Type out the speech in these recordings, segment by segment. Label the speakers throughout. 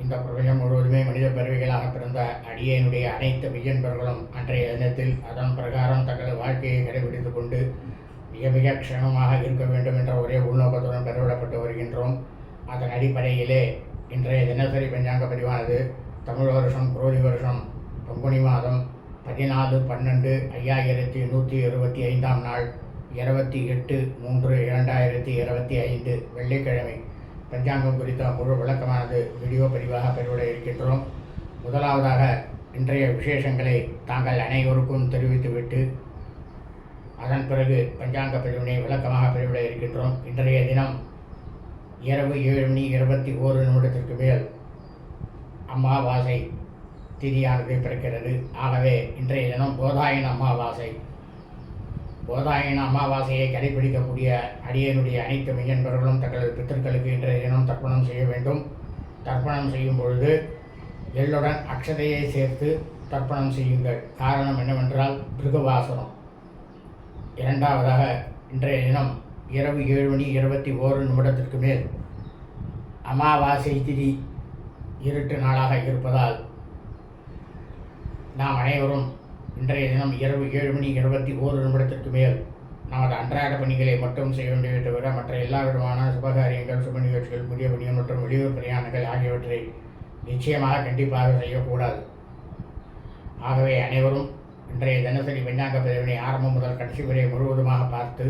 Speaker 1: இந்த பிரபஞ்சம் முழுவதுமே மனித பறவைகளாக பிறந்த அடியனுடைய அனைத்து மெய்யன்பர்களும் அன்றைய தினத்தில் அதன் பிரகாரம் தங்களது வாழ்க்கையை கடைபிடித்து கொண்டு மிக மிக க்ஷமமாக இருக்க வேண்டும் என்ற ஒரே உள்நோக்கத்துடன் பெறவிடப்பட்டு வருகின்றோம். அதன் அடிப்படையிலே இன்றைய தினசரி பஞ்சாங்க பதிவானது தமிழ் வருஷம் குரோதி வருஷம் பங்குனி மாதம் பதினாலு பன்னெண்டு ஐயாயிரத்தி நூற்றி இருபத்தி ஐந்தாம் நாள் இருபத்தி எட்டு மூன்று இரண்டாயிரத்தி இருபத்தி ஐந்து வெள்ளிக்கிழமை. பஞ்சாங்கம் குறித்த முழு விளக்கமானது வீடியோ பதிவாக பெறுவிட இருக்கின்றோம். முதலாவதாக இன்றைய விசேஷங்களை தாங்கள் அனைவருக்கும் தெரிவித்துவிட்டு அதன் பிறகு பஞ்சாங்க பதிவினை விளக்கமாக பெறுவிட இருக்கின்றோம். இன்றைய தினம் இரவு ஏழு மணி இருபத்தி ஓரு நிமிடத்திற்கு மேல் அம்மாவாசை திதியானது பிறக்கிறது. ஆகவே இன்றைய தினம் போதாயன அமாவாசை போதாயன அமாவாசையை கடைபிடிக்கக்கூடிய அடியனுடைய அனைத்து மெய்யன்பர்களும் தங்களது பித்தர்களுக்கு இன்றைய தினம் தர்ப்பணம் செய்ய வேண்டும். தர்ப்பணம் செய்யும் பொழுது எள்ளுடன் அக்ஷதையை சேர்த்து தர்ப்பணம் செய்யுங்கள். காரணம் என்னவென்றால் பிருகவாசனம் இரண்டாவதாக இன்றைய தினம் இரவு ஏழு மணி இருபத்தி ஓரு நிமிடத்திற்கு மேல் அமாவாசை திதி இருட்டு நாளாக இருப்பதால் நாம் அனைவரும் இன்றைய தினம் இரவு ஏழு மணி இருபத்தி ஓரு நிமிடத்திற்கு மேல் நமது அன்றாட பணிகளை மட்டும் செய்ய வேண்டியதை தவிர மற்ற எல்லா விதமான சுபகாரியங்கள் சுப நிகழ்ச்சிகள் புதிய பணிகள் மற்றும் வெளியூர் பிரயாணங்கள் ஆகியவற்றை நிச்சயமாக கண்டிப்பாக செய்யக்கூடாது. ஆகவே அனைவரும் இன்றைய தினசரி பஞ்சாங்க பதிவினை ஆரம்பம் முதல் கடைசி வரை முழுவதுமாக பார்த்து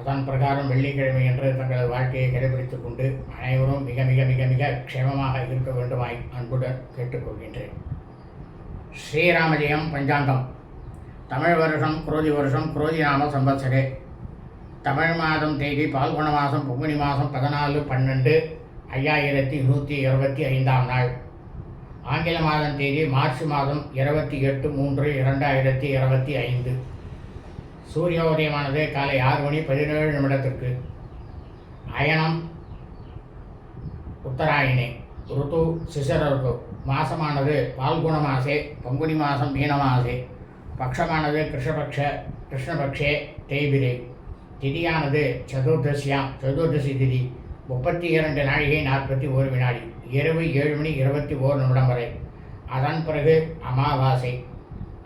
Speaker 1: அதன் பிரகாரம் வெள்ளிக்கிழமை என்று தங்களது வாழ்க்கையை கடைபிடித்துக் கொண்டு அனைவரும் மிக மிக மிக மிக க்ஷேமமாக இருக்க வேண்டுமாய் அன்புடன் கேட்டுக்கொள்கின்றேன். ஸ்ரீராமஜெயம் பஞ்சாங்கம். தமிழ் வருஷம் குரோதி வருஷம் குரோதி நாம சம்பத்சரே தமிழ் மாதம் தேதி பால்குண மாதம் பங்குனி மாதம் பதினாலு பன்னெண்டு ஐயாயிரத்தி நூற்றி இருபத்தி ஐந்தாம் நாள். ஆங்கில மாதம் தேதி மார்ச் மாதம் இருபத்தி எட்டு மூன்று இரண்டாயிரத்தி இருபத்தி ஐந்து. சூரிய உதயமானது காலை ஆறு மணி பதினேழு நிமிடத்திற்கு. அயனம் உத்தராயணே. ருத்து சிசரருக்கு மாசமானது பால்குண மாசே பங்குனி மாதம் மீன மாசே பக்ஷமானது கிருஷ்ணபக்ஷ கிருஷ்ணபக்ஷே தேய்பிரை திதியானது சதுர்தசியாம் சதுர்தசி திதி முப்பத்தி இரண்டு நாழிகை நாற்பத்தி ஒரு வினாடி। இரவு ஏழு மணி இருபத்தி ஓர் நிமிடம் வரை. அதன் பிறகு அமாவாசை.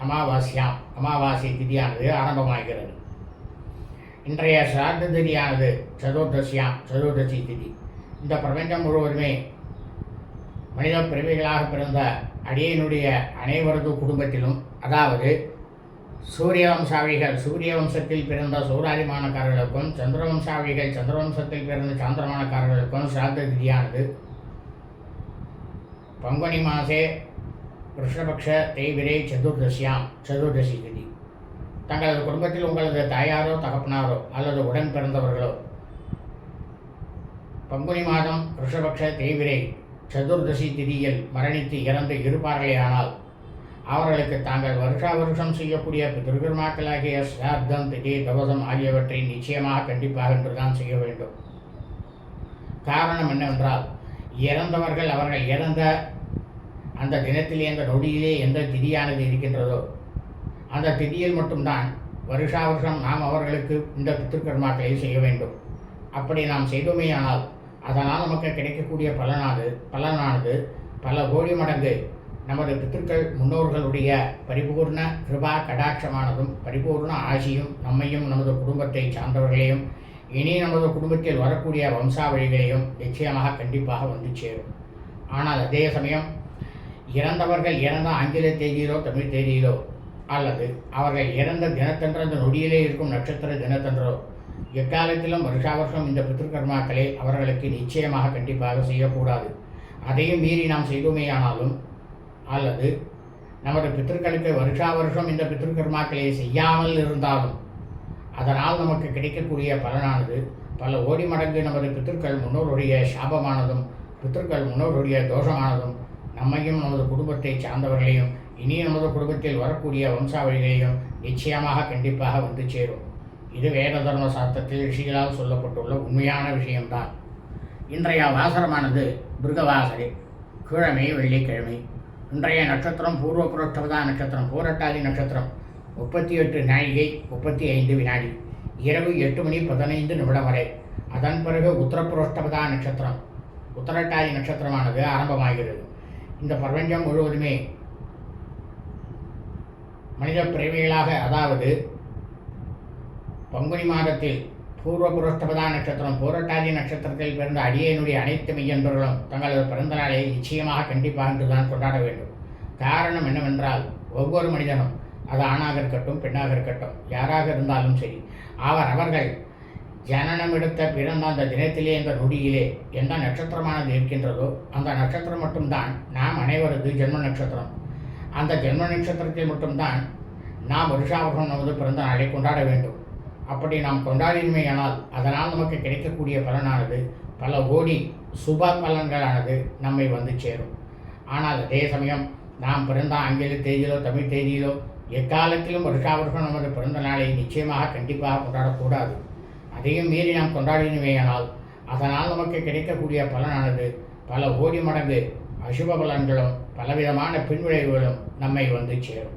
Speaker 1: அமாவாஸ்யாம் அமாவாசை திதியானது ஆரம்பமாகிறது. இன்றைய சிராத்த திதியானது சதுர்தசியாம் சதுர்தசி திதி. இந்த பிரபஞ்சம் முழுவதுமே மனித பிறவிகளாக பிறந்த அடியனுடைய அனைவரது குடும்பத்திலும் அதாவது சூரிய வம்சாவிகள் சூரிய வம்சத்தில் பிறந்த சூராதிமானக்காரர்களுக்கும் சந்திர வம்சாவிகள் சந்திரவம்சத்தில் பிறந்த சாந்திரமானக்காரர்களுக்கும் சிராத்த திதியானது. பங்குனி மாசே கிருஷ்ணபக்ஷ தேய்விரை சதுர்தசியாம் சதுர்தசி திதி. தங்களது குடும்பத்தில் உங்களது தாயாரோ தகப்பனாரோ அல்லது உடன் பிறந்தவர்களோ பங்குனி மாதம் ரிஷபக்ஷ தேய்விரை சதுர்தசி திதியில் மரணித்து இறந்து இருப்பார்களேயானால் அவர்களுக்கு தாங்கள் வருஷா வருஷம் செய்யக்கூடிய பிதிருக்கர்மாக்களாகிய சிரார்த்தம் திதி தவசம் ஆகியவற்றை நிச்சயமாக கண்டிப்பாக என்றுதான் செய்ய வேண்டும். காரணம் என்னவென்றால் இறந்தவர்கள் அவர்கள் இறந்த அந்த தினத்திலே அந்த நொடியிலே எந்த திதியானது இருக்கின்றதோ அந்த திதியில் மட்டும்தான் வருஷா வருஷம் நாம் அவர்களுக்கு இந்த பித்திருக்கர்மாக்களை செய்ய வேண்டும். அப்படி நாம் செய்தோமேயானால் அதனால் நமக்கு கிடைக்கக்கூடிய பலனானது பலனானது பல கோடி மடங்கு நமது பித்திருக்கள் முன்னோர்களுடைய பரிபூர்ண கிருபா கடாட்சமானதும் பரிபூர்ண ஆசியும் நம்மையும் நமது குடும்பத்தை சார்ந்தவர்களையும் இனி நமது குடும்பத்தில் வரக்கூடிய வம்சாவழிகளையும் நிச்சயமாக கண்டிப்பாக வந்து சேரும். ஆனால் அதே சமயம் இறந்தவர்கள் இறந்த ஆங்கில தேதியிலோ தமிழ் தேதியிலோ அல்லது அவர்கள் இறந்த தினத்தன்று அந்த நொடியிலே இருக்கும் நட்சத்திர தினத்தன்றோ எக்காலத்திலும் வருஷா வருஷம் இந்த பித்ருக்கர்மாக்களை அவர்களுக்கு நிச்சயமாக கண்டிப்பாக செய்யக்கூடாது. அதையும் மீறி நாம் செய்தோமேயானாலும் அல்லது நமது பித்திருக்களுக்கு வருஷா வருஷம் இந்த பித்ருக்கர்மாக்களை செய்யாமல் இருந்தாலும் அதனால் நமக்கு கிடைக்கக்கூடிய பலனானது பல ஓடி மடங்கு நமது பித்திருக்கள் முன்னோருடைய சாபமானதும் பித்திருக்கள் முன்னோருடைய தோஷமானதும் நம்மையும் நமது குடும்பத்தை சார்ந்தவர்களையும் இனி நமது குடும்பத்தில் வரக்கூடிய வம்சாவளிகளையும் நிச்சயமாக கண்டிப்பாக வந்து சேரும். இது வேத தர்ம சாஸ்திரத்தில் ரிஷிகளால் சொல்லப்பட்டுள்ள உண்மையான விஷயம்தான். இன்றைய வாசரமானது பிருகவாசரை கிழமை வெள்ளிக்கிழமை. இன்றைய நட்சத்திரம் பூர்வ புரோஷ்டபதா நட்சத்திரம் பூரட்டாதி நட்சத்திரம். முப்பத்தி எட்டு நாழிகை முப்பத்தி ஐந்து வினாடி. இரவு எட்டு மணி பதினைந்து நிமிடம் வரை. அதன் பிறகு உத்தரப்புரோஷ்டபதா நட்சத்திரம். உத்தரட்டாதி நட்சத்திரமானது ஆரம்பமாகிறது. இந்த பிரபஞ்சம் முழுவதுமே மனித பிறவிகளாக அதாவது பங்குனி மாதத்தில் பூர்வ புரோஷ்டபதா நட்சத்திரம் பூரட்டாதி நட்சத்திரத்தில் பிறந்த அடியனுடைய அனைத்து மெய்யன்பர்களும் தங்களது பிறந்த நாளை நிச்சயமாக கண்டிப்பாக என்றுதான் கொண்டாட வேண்டும். காரணம் என்னவென்றால் ஒவ்வொரு மனிதனும் அது ஆணாக இருக்கட்டும் பெண்ணாக இருக்கட்டும் யாராக இருந்தாலும் சரி அவர் அவர்கள் ஜனனம் எடுத்த பிறந்த அந்த தினத்திலே இந்த நொடியிலே எந்த நட்சத்திரமானது இருக்கின்றதோ அந்த நட்சத்திரம் மட்டும்தான் நாம் அனைவரது ஜென்ம நட்சத்திரம். அந்த ஜென்ம நட்சத்திரத்தில் மட்டும்தான் நாம் வருஷாவகம் நமது பிறந்த நாளை கொண்டாட வேண்டும். அப்படி நாம் கொண்டாடினமையானால் அதனால் நமக்கு கிடைக்கக்கூடிய பலனானது பல கோடி சுப பலன்களானது நம்மை வந்து சேரும். ஆனால் அதே சமயம் நாம் பிறந்த ஆங்கில தேதியிலோ தமிழ் தேதியிலோ எக்காலத்திலும் வருஷா நமது பிறந்த நாளை நிச்சயமாக கண்டிப்பாக கொண்டாடக்கூடாது. அதையும் மீறி நாம் கொண்டாடினவையானால் அதனால் நமக்கு கிடைக்கக்கூடிய பலனானது பல கோடி மடங்கு அசுப பலன்களும் பலவிதமான பின்விளைவுகளும் நம்மை வந்து சேரும்.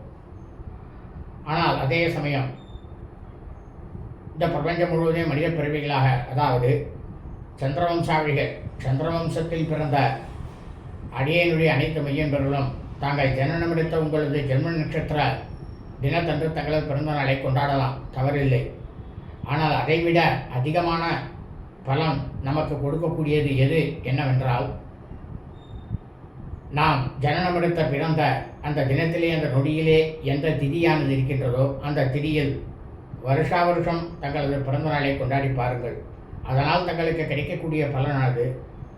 Speaker 1: ஆனால் அதே சமயம் இந்த பிரபஞ்சம் முழுவதும் மனித பிறவிகளாக அதாவது சந்திரவம்சாவிகள் சந்திரவம்சத்தில் பிறந்த அடியனுடைய அனைத்து மையன்பர்களும் தாங்கள் ஜனனம் எடுத்த உங்களது ஜென்ம நட்சத்திர தினத்தன்று தங்களது பிறந்த நாளை கொண்டாடலாம். தவறில்லை. ஆனால் அதைவிட அதிகமான பலன் நமக்கு கொடுக்கக்கூடியது எது? என்னவென்றால் நாம் ஜனனம் எடுத்த பிறந்த அந்த தினத்திலே அந்த நொடியிலே எந்த திதியானது இருக்கின்றதோ அந்த திதியில் வருஷா வருஷம் தங்களது பிறந்த நாளை கொண்டாடி பாருங்கள். அதனால் தங்களுக்கு கிடைக்கக்கூடிய பலனானது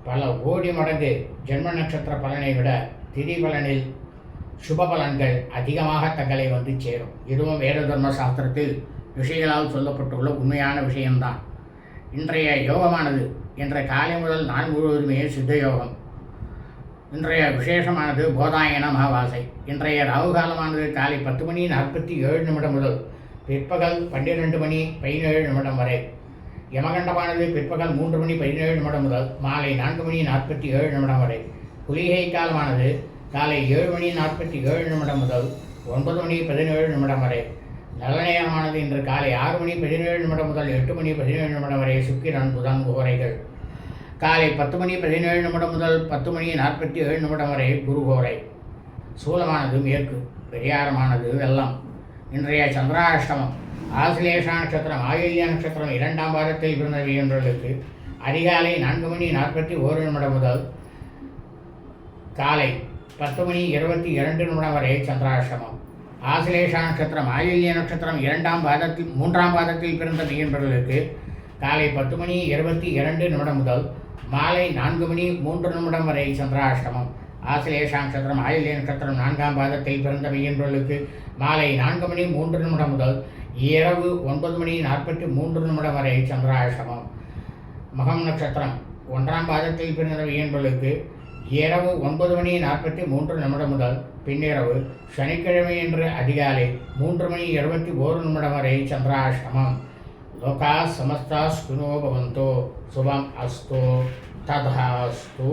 Speaker 1: பல கோடி மடங்கு ஜென்ம நட்சத்திர பலனை விட திதி பலனில் சுப பலன்கள் அதிகமாக தங்களை வந்து சேரும். இதுவும் வேத தர்ம சாஸ்திரத்தில் ரிஷிகளால் சொல்லப்பட்டுள்ள உண்மையான விஷயம்தான். இன்றைய யோகமானது இன்றைய காலை முதல் நாள் முழுவதுமே சித்த யோகம். இன்றைய விசேஷமானது போதாயன மகாவாசை. இன்றைய ராகு காலமானது காலை பத்து மணி நாற்பத்தி ஏழு நிமிடம் முதல் பிற்பகல் பன்னிரெண்டு மணி பதினேழு நிமிடம் வரை. யமகண்டமானது பிற்பகல் மூன்று மணி பதினேழு நிமிடம் முதல் மாலை நான்கு மணி நாற்பத்தி ஏழு நிமிடம் வரை. குளிகை காலமானது காலை ஏழு மணி நாற்பத்தி ஏழு நிமிடம் முதல் ஒன்பது மணி பதினேழு நிமிடம் வரை. நல்ல நேரமானது இன்று காலை ஆறு மணி பதினேழு நிமிடம் முதல் எட்டு மணி பதினேழு நிமிடம் வரை சுக்கிரன் புதன் கோரைகள் காலை பத்து மணி பதினேழு நிமிடம் முதல் பத்து மணி நாற்பத்தி ஏழு நிமிடம் வரை குரு கோரை சூலமானது மேற்கு பெரியாரமானது வெள்ளம். இன்றைய சந்திராஷ்டமம். ஆசிலேஷா நட்சத்திரம் ஆயுள்யா நட்சத்திரம் இரண்டாம் பாதத்தில் பிறந்த வீரர்களுக்கு அதிகாலை நான்கு மணி நாற்பத்தி ஓரு நிமிடம் முதல் காலை பத்து மணி இருபத்தி இரண்டு நிமிடம் வரை சந்திராஷ்டமம். ஆசிலேஷா நட்சத்திரம் ஆயுள்ய நட்சத்திரம் இரண்டாம் பாதத்தில் மூன்றாம் பாதத்தில் பிறந்த மீன்பர்களுக்கு காலை பத்து மணி இருபத்தி இரண்டு நிமிடம் முதல் மாலை நான்கு மணி மூன்று நிமிடம் வரை சந்திராஷ்டமம். ஆசிலேஷா நட்சத்திரம் ஆயுள்ய நட்சத்திரம் நான்காம் பாதத்தில் பிறந்த மீன்பர்களுக்கு மாலை நான்கு மணி மூன்று நிமிடம் முதல் இரவு ஒன்பது மணி நாற்பத்தி மூன்று நிமிடம் வரை சந்திராஷ்டமம். மகம் நட்சத்திரம் ஒன்றாம் பாதத்தில் பிறந்த மீன்பர்களுக்கு இரவு ஒன்பது மணி நாற்பத்தி மூன்று நிமிடம் முதல் பின்னிரவு சனிக்கிழமை என்று அதிகாலை மூன்று மணி இருபத்தி ஓரு நிமிடம் வரை சந்திராஷ்டமம். லோகா சமஸ்தா ஸ்குனோ பவந்தோ. சுபம் அஸ்தோ. ததாஸ்து